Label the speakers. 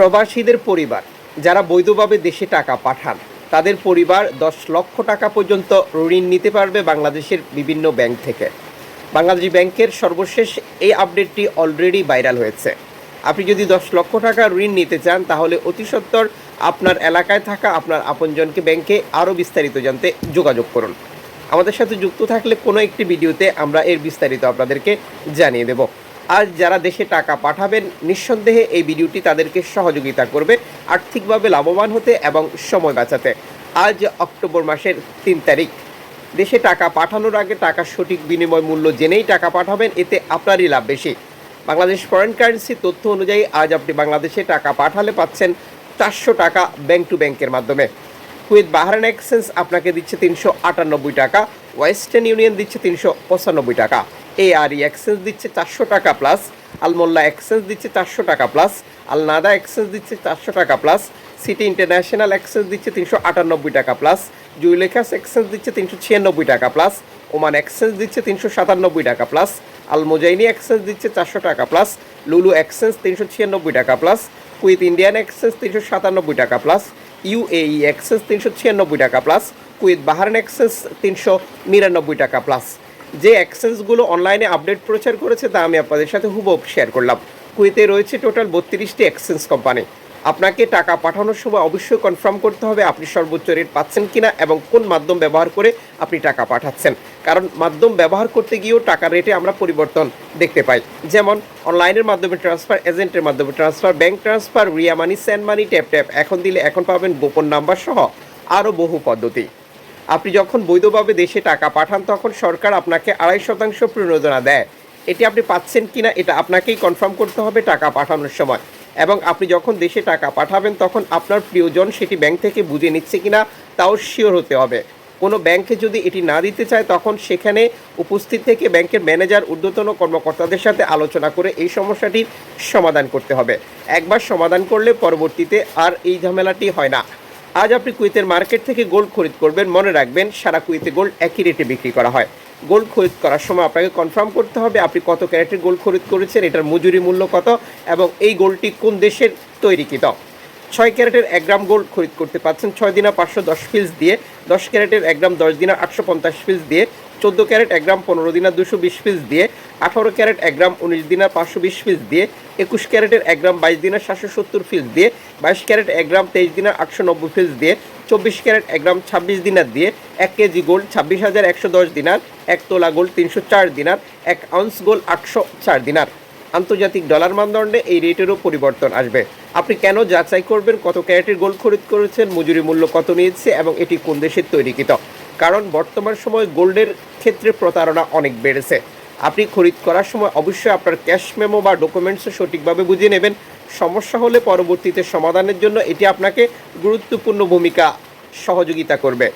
Speaker 1: প্রবাসীদের পরিবার, যারা বৈধভাবে দেশে টাকা পাঠান, তাদের পরিবার দশ লক্ষ টাকা পর্যন্ত ঋণ নিতে পারবে বাংলাদেশের বিভিন্ন ব্যাংক থেকে। বাংলাদেশ ব্যাংকের সর্বশেষ এই আপডেটটি অলরেডি ভাইরাল হয়েছে। আপনি যদি দশ লক্ষ টাকা ঋণ নিতে চান, তাহলে অতি সত্বর আপনার এলাকায় থাকা আপনার আপনজনকে ব্যাংকে আরও বিস্তারিত জানতে যোগাযোগ করুন। আমাদের সাথে যুক্ত থাকলে কোনো একটি ভিডিওতে আমরা এর বিস্তারিত আপনাদেরকে জানিয়ে দেব। আজ যারা দেশে টাকা পাঠাবেন, নিঃসন্দেহে এই ভিডিওটি তাদেরকে সহযোগিতা করবে, আর্থিকভাবে লাভবান হতে এবং সময় বাঁচাতে। আজ অক্টোবর মাসের তিন তারিখ। দেশে টাকা পাঠানোর আগে টাকার সঠিক বিনিময় মূল্য জেনেই টাকা পাঠাবেন, এতে আপনারই লাভ বেশি। বাংলাদেশ ফরেন কারেন্সি তথ্য অনুযায়ী আজ আপনি বাংলাদেশে টাকা পাঠালে পাচ্ছেন চারশো টাকা ব্যাংক টু ব্যাংকের মাধ্যমে। কুয়েত বাহারান এক্সচেঞ্জ আপনাকে দিচ্ছে তিনশো আটানব্বই টাকা, ওয়েস্টার্ন ইউনিয়ন দিচ্ছে তিনশো পঁচানব্বই টাকা। এ আর ই দিচ্ছে চারশো টাকা প্লাস আলমোল্লা এক্সচেঞ্জ দিচ্ছে চারশো টাকা প্লাস আল নাদা এক্সচেঞ্জ দিচ্ছে চারশো টাকা প্লাস সিটি ইন্টারন্যাশনাল এক্সচেঞ্জ দিচ্ছে তিনশো আটানব্বই টাকা প্লাস জুইলেখাস এক্সচেঞ্জ দিচ্ছে তিনশো ছিয়ানব্বই টাকা প্লাস ওমান এক্সচেঞ্জ দিচ্ছে তিনশো সাতানব্বই টাকা প্লাস আল মোজাইনি এক্সচেঞ্জ দিচ্ছে চারশো টাকা প্লাস লুলু এক্সচেঞ্জ তিনশো ছিয়ানব্বই টাকা প্লাস কুইথ ইন্ডিয়ান এক্সচেঞ্জ তিনশো সাতানব্বই টাকা প্লাস ইউএই এক্সচেঞ্জ তিনশো ছিয়ানব্বই টাকা প্লাস কুইথ বাহারান এক্সচেঞ্জ তিনশো নিরানব্বই টাকা প্লাস যে এক্সচেঞ্জগুলো অনলাইনে আপডেট প্রচার করেছে তা আমি আপনাদের সাথে হুবহু শেয়ার করলাম। কুয়েতে রয়েছে টোটাল বত্রিশটি এক্সচেঞ্জ কোম্পানি আপনাকে টাকা পাঠানোর সময় অবশ্যই কনফার্ম করতে হবে আপনি সর্বোচ্চ রেট পাচ্ছেন কিনা এবং কোন মাধ্যম ব্যবহার করে আপনি টাকা পাঠাচ্ছেন। কারণ মাধ্যম ব্যবহার করতে গিয়েও টাকার রেটে আমরা পরিবর্তন দেখতে পাই। যেমন অনলাইনের মাধ্যমে ট্রান্সফার এজেন্টের মাধ্যমে transfer bank transfer Ria money send money tap tap এখন দিলে এখন পাবেন গোপন নাম্বার সহ আরও বহু পদ্ধতি। আপনি যখন বৈধভাবে দেশে টাকা পাঠান, তখন সরকার আপনাকে আড়াই শতাংশ প্রণোদনা দেয়। এটি আপনি পাচ্ছেন কি না এটা আপনাকেই কনফার্ম করতে হবে টাকা পাঠানোর সময়। এবং আপনি যখন দেশে টাকা পাঠাবেন, তখন আপনার প্রিয়জন সেটি ব্যাংক থেকে বুঝে নিচ্ছে কিনা, তাও শিওর হতে হবে। কোনো ব্যাংকে যদি এটি না দিতে চায়, তখন সেখানে উপস্থিত থেকে ব্যাংকের ম্যানেজার ঊর্ধ্বতন কর্মকর্তাদের সাথে আলোচনা করে এই সমস্যাটির সমাধান করতে হবে। একবার সমাধান করলে পরবর্তীতে আর এই ঝামেলাটি হয় না। আজ আপনি কুয়েতের মার্কেট থেকে গোল্ড খরিদ করবেন, মনে রাখবেন সারা কুয়েতে গোল্ড একই রেটে বিক্রি করা হয়। গোল্ড খরিদ করার সময় আপনাকে কনফার্ম করতে হবে আপনি কত ক্যারেটের গোল্ড খরিদ করেছেন, এটার মজুরি মূল্য কত এবং এই গোল্ডটি কোন দেশের তৈরিকৃত। ছয় ক্যারেটের এক গ্রাম গোল্ড খরিদ করতে পারছেন ছয় দিনা পাঁচশো দশ পিলস দিয়ে, দশ ক্যারেটের এক গ্রাম দশ দিনা আটশো পঞ্চাশ পিলস দিয়ে, চোদ্দ ক্যারেট এক গ্রাম পনেরো দিনা দুশো বিশ পিলস দিয়ে আঠারো ক্যারেট, এক গ্রাম উনিশ দিনা, পাঁচশো বিশ পিলস দিয়ে, একুশ ক্যারেটের এক গ্রাম বাইশ দিনা, সাতশো সত্তর পিলস দিয়ে, বাইশ ক্যারেট, এক গ্রাম তেইশ দিনা, আটশো নব্বই পিলস দিয়ে, চব্বিশ ক্যারেট, এক গ্রাম ছাব্বিশ দিনার দিয়ে, এক কেজি গোল্ড ছাব্বিশ হাজার একশো দশ দিনার এক তোলা গোল্ড তিনশো চার দিনার এক আউন্স গোল্ড আটশো চার দিনার আন্তর্জাতিক ডলার মানদণ্ডে এই রেটেরও পরিবর্তন আসবে। আপনি কেন যাচাই করবেন? কত ক্যারেটের গোল্ড খরিদ করেছেন? মজুরি মূল্য কত নিয়েছে? এবং এটি কোন দেশের তৈরিকৃত কারণ বর্তমান সময় গোল্ডের ক্ষেত্রে প্রতারণা অনেক বেড়েছে। আপনি খরিদ করার সময় অবশ্যই আপনার ক্যাশ মেমো বা ডকুমেন্টসও সঠিকভাবে বুঝিয়ে নেবেন। সমস্যা হলে পরবর্তীতে সমাধানের জন্য এটি আপনাকে গুরুত্বপূর্ণ ভূমিকা সহযোগিতা করবে।